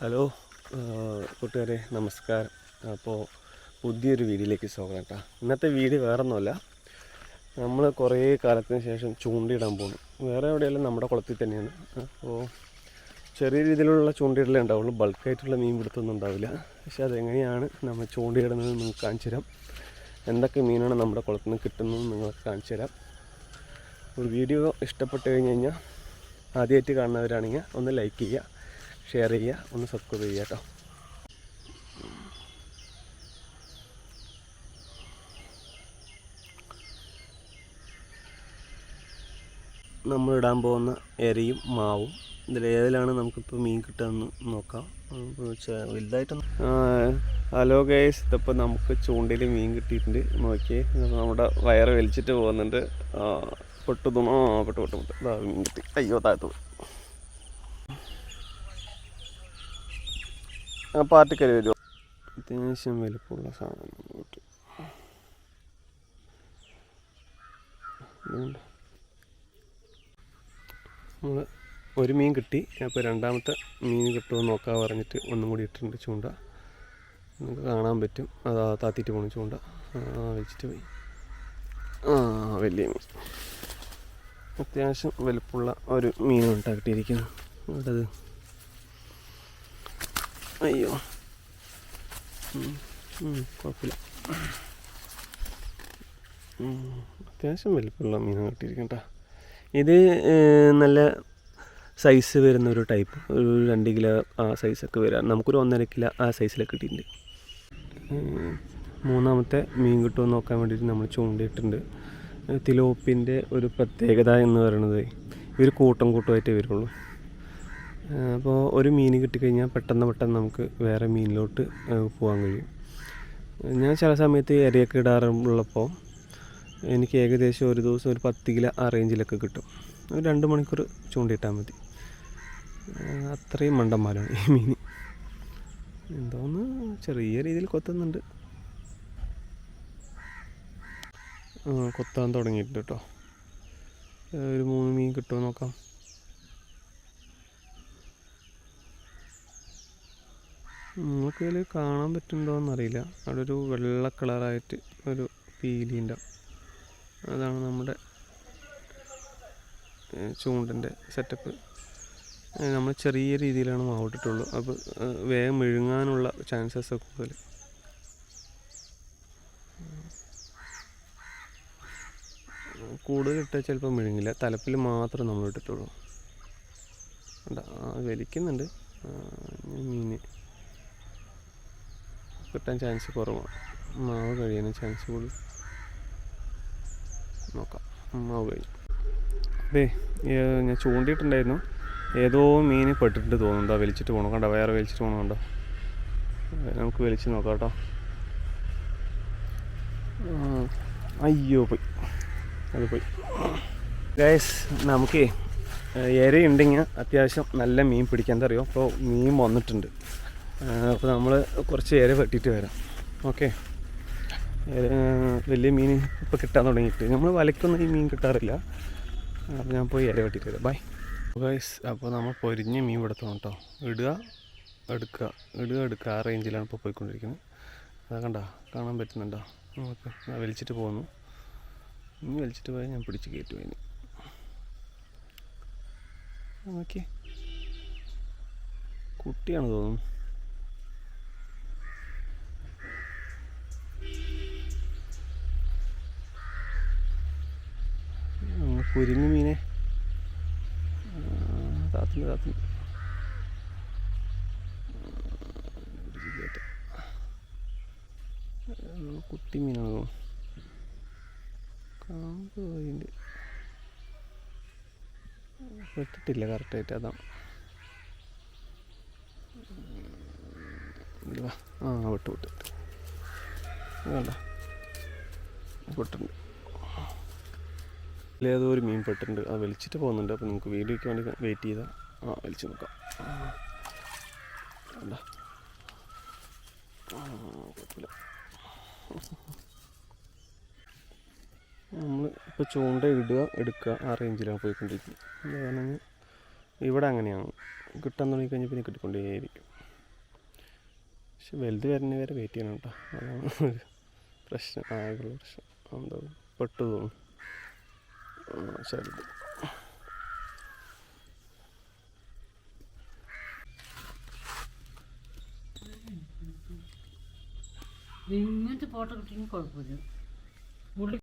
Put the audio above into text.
Hello കൂട്ടുകാരെ നമസ്കാരം. അപ്പോൾ പുതിയൊരു വീഡിയോയിലേക്ക് സ്വാഗതം കേട്ടോ. ഇന്നത്തെ വീട് വേറെ ഒന്നുമല്ല നമ്മൾ കുറേ കാലത്തിന് ശേഷം ചൂണ്ടിയിടാൻ പോകുന്നു വേറെ എവിടെയല്ല നമ്മുടെ കുളത്തിൽ തന്നെയാണ്. അപ്പോൾ ചെറിയ രീതിയിലുള്ള ചൂണ്ടിയിടലേ ഉണ്ടാവുള്ളൂ. ബൾക്കായിട്ടുള്ള മീൻ പിടുത്തൊന്നും ഉണ്ടാവില്ല. പക്ഷെ അതെങ്ങനെയാണ് നമ്മൾ ചൂണ്ടിയിടുന്നത് നിങ്ങൾക്ക് കാണിച്ചു തരാം. എന്തൊക്കെ മീനാണ് നമ്മുടെ കുളത്തിൽ നിന്ന് കിട്ടുന്നതെന്ന് നിങ്ങൾക്ക് കാണിച്ചു തരാം. ഒരു വീഡിയോ ഇഷ്ടപ്പെട്ട് കഴിഞ്ഞ് കഴിഞ്ഞാൽ ആദ്യമായിട്ട് കാണുന്നവരാണെങ്കിൽ ഒന്ന് ലൈക്ക് ചെയ്യുക. ഷെയർ ചെയ്യുക. ഒന്ന് സബ്സ്ക്രൈബ് ചെയ്യുക കേട്ടോ. നമ്മൾ ഇടാൻ പോകുന്ന എരയും മാവും. ഇതിൽ ഏതിലാണ് നമുക്കിപ്പോൾ മീൻ കിട്ടുകയെന്ന് നോക്കാം. വലുതായിട്ടൊന്നും ഹലോ ഗൈസ് ഇതിപ്പോൾ നമുക്ക് ചൂണ്ടയിൽ മീൻ കിട്ടിയിട്ടുണ്ട്. നോക്കിയേ. നമ്മുടെ വയറ് വലിച്ചിട്ട് പോകുന്നുണ്ട്. പൊട്ടുതുണോ പൊട്ടു പൊട്ടു പൊട്ടു മീൻ കിട്ടി. അയ്യോ താഴത്ത് ആ കയറി വരുമോ അത്യാവശ്യം വലുപ്പമുള്ള സാധനം നമ്മൾ ഒരു മീൻ കിട്ടി. അപ്പോൾ രണ്ടാമത്തെ മീൻ കിട്ടുമോ നോക്കാൻ പറഞ്ഞിട്ട് ഒന്നും കൂടി ഇട്ടിട്ടുണ്ട് ചൂണ്ട. നമുക്ക് കാണാൻ പറ്റും. അതാ താത്തിയിട്ട് പോണ ചൂണ്ട. ആ വെച്ചിട്ട് പോയി. ആ വലിയ മീൻ. അത്യാവശ്യം വലുപ്പമുള്ള ഒരു മീനുണ്ടാക്കിയിട്ടിരിക്കുന്നു. അവിടെ. അയ്യോ. കുഴപ്പമില്ല. അത്യാവശ്യം വലിപ്പമുള്ള മീൻ കിട്ടിയിരിക്കട്ടോ ഇത് നല്ല സൈസ് വരുന്ന ഒരു ടൈപ്പ് ഒരു രണ്ട് കിലോ ആ സൈസൊക്കെ വരാം. നമുക്കൊരു ഒന്നര കിലോ ആ സൈസിലൊക്കെ കിട്ടിയിട്ടുണ്ട്. മൂന്നാമത്തെ മീൻ കിട്ടുമെന്ന് നോക്കാൻ വേണ്ടിയിട്ട് നമ്മൾ ചൂണ്ടിയിട്ടുണ്ട് തിലോപ്പിന്റെ ഒരു പ്രത്യേകത എന്ന് പറയുന്നത് ഇവർ കൂട്ടം കൂട്ടമായിട്ടേ വരുള്ളൂ. അപ്പോൾ ഒരു മീൻ കിട്ടിക്കഴിഞ്ഞാൽ പെട്ടെന്ന് പെട്ടെന്ന് നമുക്ക് വേറെ മീനിലോട്ട് പോകാൻ കഴിയും. ഞാൻ ചില സമയത്ത് ഇരയൊക്കെ ഇടാറുള്ളപ്പോൾ എനിക്ക് ഏകദേശം ഒരു ദിവസം ഒരു പത്ത് കിലോ ആ റേഞ്ചിലൊക്കെ കിട്ടും. ഒരു രണ്ട് മണിക്കൂർ ചൂണ്ടിയിട്ടാൽ മതി. അത്രയും മണ്ടന്മാരാണ് ഈ മീൻ. എന്തോന്ന് ചെറിയ രീതിയിൽ കൊത്തുന്നുണ്ട്. കൊത്താൻ തുടങ്ങിയിട്ടുണ്ട് കേട്ടോ. ഒരു മൂന്ന് മീൻ കിട്ടുമോ നോക്കാം. നിങ്ങൾക്ക് ഇതിൽ കാണാൻ പറ്റുന്നുണ്ടോ എന്നറിയില്ല അവിടെ ഒരു വെള്ള കളറായിട്ട് ഒരു പീലിന്റെ അതാണ് നമ്മുടെ ചൂണ്ടിന്റെ സെറ്റപ്പ് നമ്മൾ ചെറിയ രീതിയിലാണ് മാവിട്ടിട്ടുള്ളൂ. അപ്പോൾ വേഗം മെഴുങ്ങാനുള്ള ചാൻസസ് കൂടുതൽ കൂടുതലിട്ടാൽ ചിലപ്പോൾ മെഴുങ്ങില്ല. തലപ്പിൽ മാത്രം നമ്മൾ ഇട്ടിട്ടുള്ളൂ. വലിക്കുന്നുണ്ട്. മീൻ കിട്ടാൻ ചാൻസ് കുറവാണ്. മാവ് കഴിയാനും ചാൻസ് കൂടുതൽ. നോക്കാം. മാവ് കഴിഞ്ഞു അതെ ഞാൻ ചൂണ്ടിയിട്ടുണ്ടായിരുന്നു. ഏതോ മീൻ പെട്ടിട്ട് തോന്നുന്നുണ്ടോ വലിച്ചിട്ട് പോകണം കണ്ടോ? വേറെ വലിച്ചിട്ട് പോകണം കണ്ടോ? നമുക്ക് വലിച്ച് നോക്കാം കേട്ടോ. അയ്യോ പോയി. അത് പോയി. ഗൈസ് നമുക്കേ ഇരയുണ്ടെങ്കിൽ അത്യാവശ്യം നല്ല മീൻ പിടിക്കാൻ. അറിയോ? അപ്പോൾ മീൻ വന്നിട്ടുണ്ട്. അപ്പോൾ നമ്മൾ കുറച്ച് ഏര വെട്ടിയിട്ട് വരാം. ഓക്കെ. വലിയ മീൻ ഇപ്പോൾ കിട്ടാൻ തുടങ്ങിയിട്ട്. നമ്മൾ വലയ്ക്കൊന്നും ഈ മീൻ കിട്ടാറില്ല. അപ്പോൾ ഞാൻ പോയി ഇര വെട്ടിയിട്ട് വരാം. ബൈ ഗൈസ് അപ്പോൾ നമ്മൾ പൊരിഞ്ഞ് മീൻ എടുത്തോണം കേട്ടോ ഇടുക എടുക്കുക. ഇടുക എടുക്കുക. ആ റേഞ്ചിലാണ് ഇപ്പോൾ പോയിക്കൊണ്ടിരിക്കുന്നത്. അതാ കണ്ട കാണാൻ പറ്റുന്നുണ്ടോ? ഓക്കെ ഞാൻ വലിച്ചിട്ട് പോകുന്നു ഇനി വലിച്ചിട്ട് പോയാൽ ഞാൻ പിടിച്ച് കയറ്റും അതിന് ഓക്കെ കുട്ടിയാണ് തോന്നുന്നു. കുരുങ്ങി മീനെ. താത്തിന് താത്തിന്. കുട്ടി മീനാണോ? കാമ്പ് അതിന്റെ വെട്ടിട്ടില്ല കറക്റ്റായിട്ട് അതാണ് ആ വിട്ടു വിട്ടു വേണ്ട വിട്ടുണ്ട് ഇതിലേതോ ഒരു മീൻ പെട്ടിട്ടുണ്ട്. അത് വലിച്ചിട്ട് പോകുന്നുണ്ട്. അപ്പോൾ നമുക്ക് വീഡിയോയ്ക്ക് വേണ്ടി വെയിറ്റ് ചെയ്താൽ ആ വലിച്ചു നോക്കാം. നമ്മൾ ഇപ്പോൾ ചൂണ്ട ഇടുക എടുക്കുക ആ റേഞ്ചിലാണ് പോയിക്കൊണ്ടിരിക്കുന്നത്. കാരണം ഇവിടെ അങ്ങനെയാണ്. കിട്ടാൻ തുടങ്ങിക്കഴിഞ്ഞാൽ പിന്നെ കിട്ടിക്കൊണ്ടേയിരിക്കും. പക്ഷെ വലുത് വരുന്ന വരെ വെയിറ്റ് ചെയ്യണം കേട്ടോ. അതാണ് പ്രശ്നം ആകെയുള്ള പ്രശ്നം. എന്താ പെട്ടു തോന്നും ചെറുത് ഇങ്ങനത്തെ ഫോട്ടോ കിട്ടിയെങ്കിൽ കുഴപ്പമില്ല.